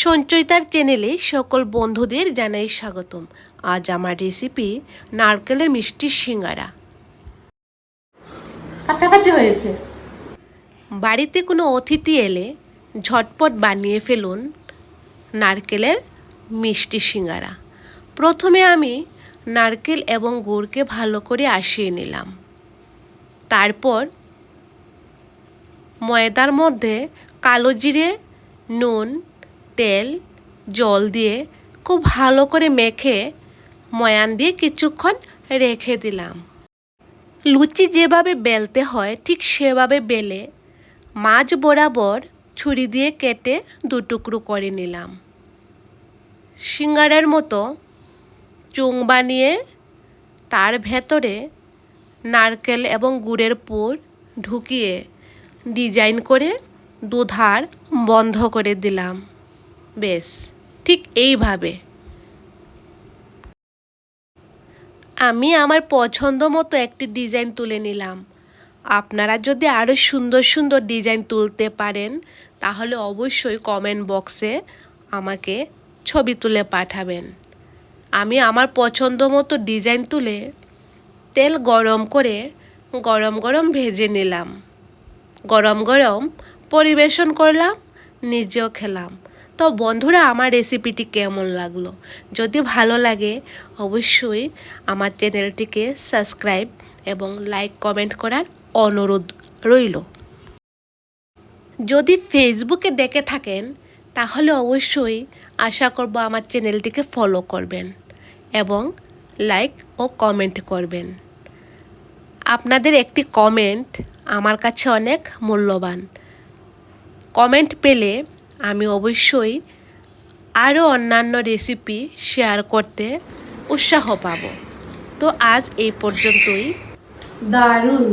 সঞ্চয়িতার চ্যানেলে সকল বন্ধুদের জানাই স্বাগতম। আজ আমার রেসিপি নারকেলের মিষ্টি সিঙ্গারা। কাটাকাটি হয়েছে? বাড়িতে কোনো অতিথি এলে ঝটপট বানিয়ে ফেলুন নারকেলের মিষ্টি সিঙ্গারা। প্রথমে আমি নারকেল এবং গুড়কে ভালো করে আসিয়ে নিলাম। তারপর ময়দার মধ্যে কালো জিরে নুন তেল, জল দিয়ে খুব ভালো করে মেখে ময়ান দিয়ে কিছুক্ষণ রেখে দিলাম। লুচি যেভাবে বেলতে হয়, ঠিক সেভাবে বেলে মাছ বরাবর ছুরি দিয়ে কেটে দু টুকরো করে নিলাম। সিঙ্গারের মতো চুং বানিয়ে তার ভেতরে নারকেল এবং গুড়ের পুর ঢুকিয়ে ডিজাইন করে দুধার বন্ধ করে দিলাম। বেশ, ঠিক এইভাবে। আমি আমার পছন্দ মতো একটি ডিজাইন তুলে নিলাম। আপনারা যদি আরও সুন্দর সুন্দর ডিজাইন তুলতে পারেন, তাহলে অবশ্যই কমেন্ট বক্সে আমাকে ছবি তুলে পাঠাবেন। আমি আমার পছন্দ মতো ডিজাইন তুলে তেল গরম করে গরম গরম ভেজে নিলাম। গরম গরম পরিবেশন করলাম। নিজেও খেলাম। তো বন্ধুরা, আমার রেসিপিটি কেমন লাগল? যদি ভালো লাগে, অবশ্যই আমার চ্যানেলটিকে সাবস্ক্রাইব এবং লাইক কমেন্ট করার অনুরোধ রইল। যদি ফেসবুকে দেখে থাকেন, তাহলে অবশ্যই আশা করব আমার চ্যানেলটিকে ফলো করবেন এবং লাইক ও কমেন্ট করবেন। আপনাদের একটি কমেন্ট আমার কাছে অনেক মূল্যবান। কমেন্ট পেলে আমি অবশ্যই আরও অন্যান্য রেসিপি শেয়ার করতে উৎসাহ পাব। তো আজ এই পর্যন্তই। দারুণ।